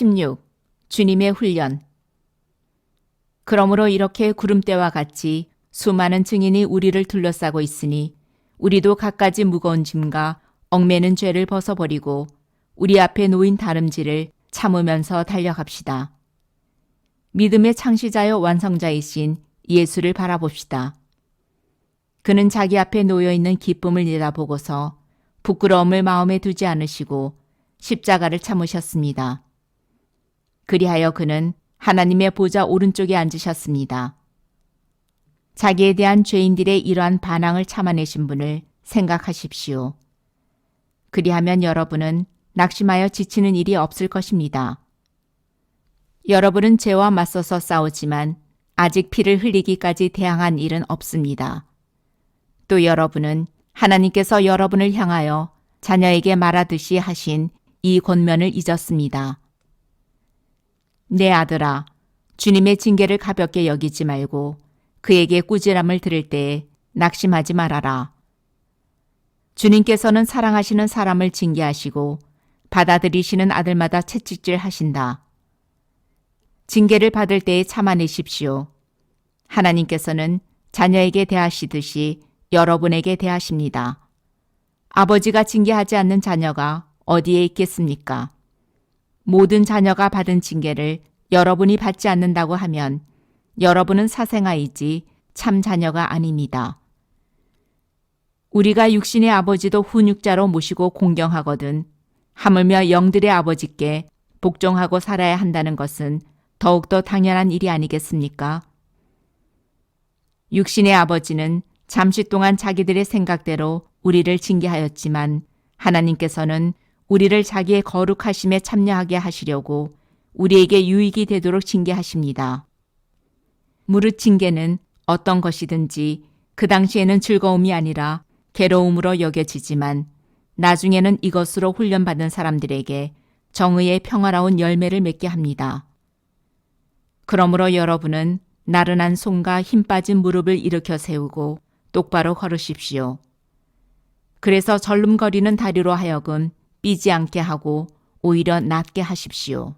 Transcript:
16. 주님의 훈련. 그러므로 이렇게 구름대와 같이 수많은 증인이 우리를 둘러싸고 있으니 우리도 갖가지 무거운 짐과 얽매는 죄를 벗어버리고 우리 앞에 놓인 다름질을 참으면서 달려갑시다. 믿음의 창시자여 완성자이신 예수를 바라봅시다. 그는 자기 앞에 놓여 있는 기쁨을 내다보고서 부끄러움을 마음에 두지 않으시고 십자가를 참으셨습니다. 그리하여 그는 하나님의 보좌 오른쪽에 앉으셨습니다. 자기에 대한 죄인들의 이러한 반항을 참아내신 분을 생각하십시오. 그리하면 여러분은 낙심하여 지치는 일이 없을 것입니다. 여러분은 죄와 맞서서 싸우지만 아직 피를 흘리기까지 대항한 일은 없습니다. 또 여러분은 하나님께서 여러분을 향하여 자녀에게 말하듯이 하신 이 권면을 잊었습니다. 내 아들아, 주님의 징계를 가볍게 여기지 말고 그에게 꾸지람을 들을 때에 낙심하지 말아라. 주님께서는 사랑하시는 사람을 징계하시고 받아들이시는 아들마다 채찍질 하신다. 징계를 받을 때에 참아내십시오. 하나님께서는 자녀에게 대하시듯이 여러분에게 대하십니다. 아버지가 징계하지 않는 자녀가 어디에 있겠습니까? 모든 자녀가 받은 징계를 여러분이 받지 않는다고 하면 여러분은 사생아이지 참 자녀가 아닙니다. 우리가 육신의 아버지도 훈육자로 모시고 공경하거든 하물며 영들의 아버지께 복종하고 살아야 한다는 것은 더욱더 당연한 일이 아니겠습니까? 육신의 아버지는 잠시 동안 자기들의 생각대로 우리를 징계하였지만 하나님께서는 우리를 자기의 거룩하심에 참여하게 하시려고 우리에게 유익이 되도록 징계하십니다. 무릇 징계는 어떤 것이든지 그 당시에는 즐거움이 아니라 괴로움으로 여겨지지만 나중에는 이것으로 훈련받은 사람들에게 정의의 평화로운 열매를 맺게 합니다. 그러므로 여러분은 나른한 손과 힘 빠진 무릎을 일으켜 세우고 똑바로 걸으십시오. 그래서 절름거리는 다리로 하여금 삐지 않게 하고 오히려 낫게 하십시오.